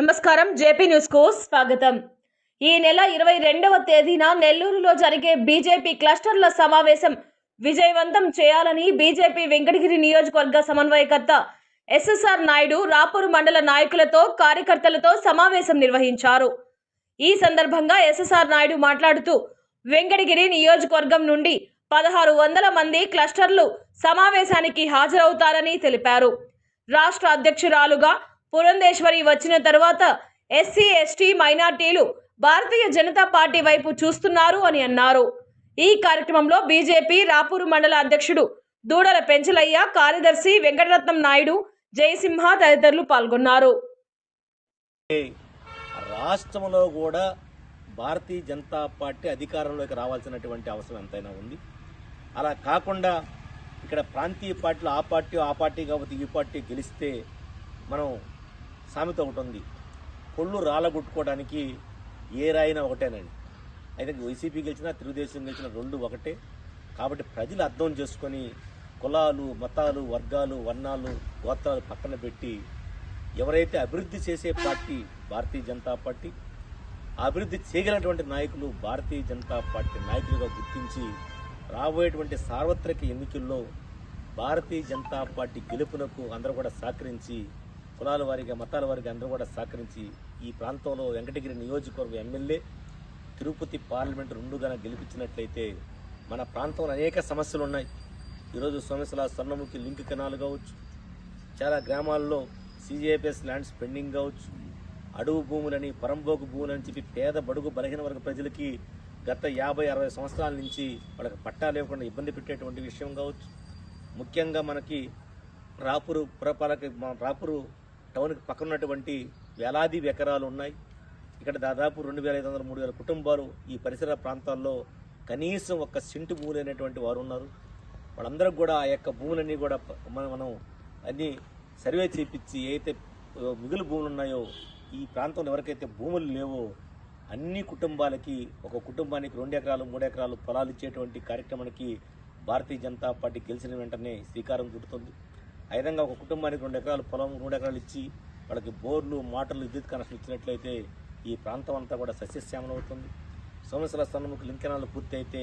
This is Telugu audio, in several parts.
నమస్కారం. జేపీ న్యూస్కు స్వాగతం. ఈ నెల ఇరవై రెండవ తేదీన నెల్లూరులో జరిగే బీజేపీ క్లస్టర్ల సమావేశం విజయవంతం చేయాలని బీజేపీ వెంకటగిరి నియోజకవర్గ సమన్వయకర్త ఎస్ఎస్ఆర్ నాయుడు రాపూరు మండల నాయకులతో కార్యకర్తలతో సమావేశం నిర్వహించారు. ఈ సందర్భంగా ఎస్ఎస్ఆర్ నాయుడు మాట్లాడుతూ వెంకటగిరి నియోజకవర్గం నుండి పదహారు వందల మంది క్లస్టర్లు సమావేశానికి హాజరవుతారని తెలిపారు. రాష్ట్ర అధ్యక్షురాలుగా పురంధేశ్వరి వచ్చిన తర్వాత ఎస్సీ ఎస్టీ మైనార్టీలు భారతీయ జనతా పార్టీ వైపు చూస్తున్నారు అని అన్నారు. ఈ కార్యక్రమంలో బీజేపీ రాపూరు మండల అధ్యక్షుడు దూడల పెంచలయ్య కార్యదర్శి వెంకటరత్నం నాయుడు జయసింహ తదితరులు పాల్గొన్నారు. రాష్ట్రంలో కూడా భారతీయ జనతా పార్టీ అధికారంలోకి రావాల్సినటువంటి అవసరం ఎంతైనా ఉంది. అలా కాకుండా ఇక్కడ ప్రాంతీయ పార్టీలు ఆ పార్టీ ఆ పార్టీ కాబట్టి ఈ పార్టీ గెలిస్తే మనం సామెత ఒకటి ఉంది. కొళ్ళు రాలగొట్టుకోవడానికి ఏ రాయినా ఒకటేనండి. అయితే వైసీపీ గెలిచినా తెలుగుదేశం గెలిచిన రెండు ఒకటే. కాబట్టి ప్రజలు అర్థం చేసుకొని కులాలు మతాలు వర్గాలు వర్ణాలు గోత్రాలు పక్కన పెట్టి ఎవరైతే అభివృద్ధి చేసే పార్టీ భారతీయ జనతా పార్టీ అభివృద్ధి చేయగలిగినటువంటి నాయకులు భారతీయ జనతా పార్టీ నాయకులుగా గుర్తించి రాబోయేటువంటి సార్వత్రిక ఎన్నికల్లో భారతీయ జనతా పార్టీ గెలుపునకు అందరూ కూడా సహకరించి కులాల వారిగా మతాల వారిగా అందరూ కూడా సహకరించి ఈ ప్రాంతంలో వెంకటగిరి నియోజకవర్గ ఎమ్మెల్యే తిరుపతి పార్లమెంట్ రెండుగా గెలిపించినట్లయితే మన ప్రాంతంలో అనేక సమస్యలు ఉన్నాయి. ఈరోజు సోమేశ్వర స్వర్ణముఖి లింక్ కెనాల్ కావచ్చు చాలా గ్రామాల్లో సీజేపీఎస్ ల్యాండ్స్ పెండింగ్ కావచ్చు అడవు భూములని పరంబోకు భూములని చెప్పి పేద బడుగు బలహీన వర్గ ప్రజలకి గత యాభై అరవై సంవత్సరాల నుంచి వాళ్ళకి పట్టాలు ఇవ్వకుండా ఇబ్బంది పెట్టేటువంటి విషయం కావచ్చు. ముఖ్యంగా మనకి రాపురు పురపాలక మా రాపురు టౌన్కి పక్కన ఉన్నటువంటి వేలాది ఎకరాలు ఉన్నాయి. ఇక్కడ దాదాపు రెండు వేల ఐదు వందల మూడు వేల కుటుంబాలు ఈ పరిసర ప్రాంతాల్లో కనీసం ఒక్క సెంటు భూములు అనేటువంటి వారు ఉన్నారు. వాళ్ళందరికి కూడా ఆ యొక్క భూములన్నీ కూడా మనం మనం అన్నీ సర్వే చేపించి ఏదైతే మిగులు భూములు ఉన్నాయో ఈ ప్రాంతంలో ఎవరికైతే భూములు లేవో అన్ని కుటుంబాలకి ఒక కుటుంబానికి రెండు ఎకరాలు మూడు ఎకరాలు పొలాలు ఇచ్చేటువంటి కార్యక్రమానికి భారతీయ జనతా పార్టీ గెలిచిన వెంటనే శ్రీకారం చుడుతుంది ఆ విధంగా ఒక కుటుంబానికి రెండు ఎకరాలు పొలం రెండు ఎకరాలు ఇచ్చి వాళ్ళకి బోర్లు మోటార్లు విద్యుత్ కనెక్షన్ ఇచ్చినట్లయితే ఈ ప్రాంతం అంతా కూడా సస్యశ్యామలం అవుతుంది. సంవత్సరాల స్థానముకు లింకనాలు పూర్తి అయితే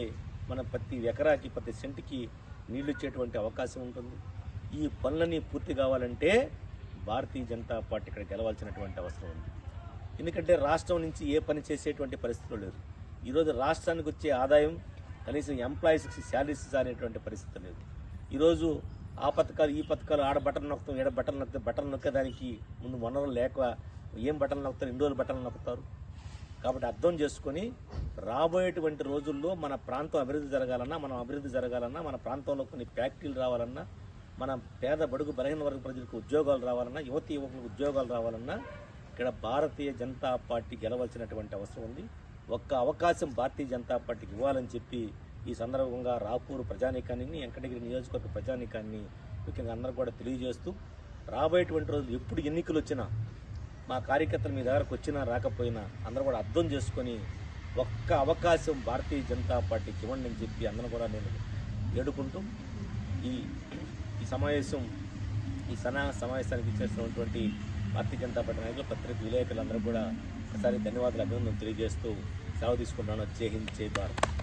మనం ప్రతి ఎకరాకి ప్రతి సెంటుకి నీళ్ళు ఇచ్చేటువంటి అవకాశం ఉంటుంది. ఈ పనులన్నీ పూర్తి కావాలంటే భారతీయ జనతా పార్టీ ఇక్కడ గెలవాల్సినటువంటి అవసరం ఉంది. ఎందుకంటే రాష్ట్రం నుంచి ఏ పని చేసేటువంటి పరిస్థితులు లేదు. ఈరోజు రాష్ట్రానికి వచ్చే ఆదాయం కనీసం ఎంప్లాయీస్కి శాలరీస్ అనేటువంటి పరిస్థితి లేదు. ఈరోజు ఆ పథకాలు ఈ పథకాలు ఆడ బటన్ నొక్కుతాం ఈడ బటన్ నొక్కితే బటన్ నొక్కేదానికి ముందు వనరులు లేక ఏం బటన్ నొక్కుతారు ఎన్ని రోజులు బటన్ నొక్కుతారు. కాబట్టి అర్థం చేసుకొని రాబోయేటువంటి రోజుల్లో మన ప్రాంతం అభివృద్ధి జరగాలన్నా మనం అభివృద్ధి జరగాలన్నా మన ప్రాంతంలో కొన్ని ఫ్యాక్టరీలు రావాలన్నా మన పేద బడుగు బలహీన వర్గ ప్రజలకు ఉద్యోగాలు రావాలన్నా యువతి యువకులకు ఉద్యోగాలు రావాలన్నా ఇక్కడ భారతీయ జనతా పార్టీ గెలవలసినటువంటి అవసరం ఉంది. ఒక్క అవకాశం భారతీయ జనతా పార్టీకి ఇవ్వాలని చెప్పి ఈ సందర్భంగా రాపూరు ప్రజానీకాన్ని వెంకటగిరి నియోజకవర్గ ప్రజానీకాన్ని ముఖ్యంగా అందరూ కూడా తెలియజేస్తూ రాబోయేటువంటి రోజులు ఎప్పుడు ఎన్నికలు వచ్చినా మా కార్యకర్తలు మీ దగ్గరకు వచ్చినా రాకపోయినా అందరూ కూడా అర్థం చేసుకొని ఒక్క అవకాశం భారతీయ జనతా పార్టీకి ఇవ్వండి అని చెప్పి అందరూ కూడా నేను వేడుకుంటూ ఈ ఈ సమావేశం ఈ సనా సమావేశానికి ఇచ్చేసినటువంటి భారతీయ జనతా పార్టీ నాయకులు పత్రిక విలేకరులందరూ కూడా ఒకసారి ధన్యవాదాలు అభినందనలు తెలియజేస్తూ సెలవు తీసుకుంటున్నాను. జై హింద్ జై భారత్.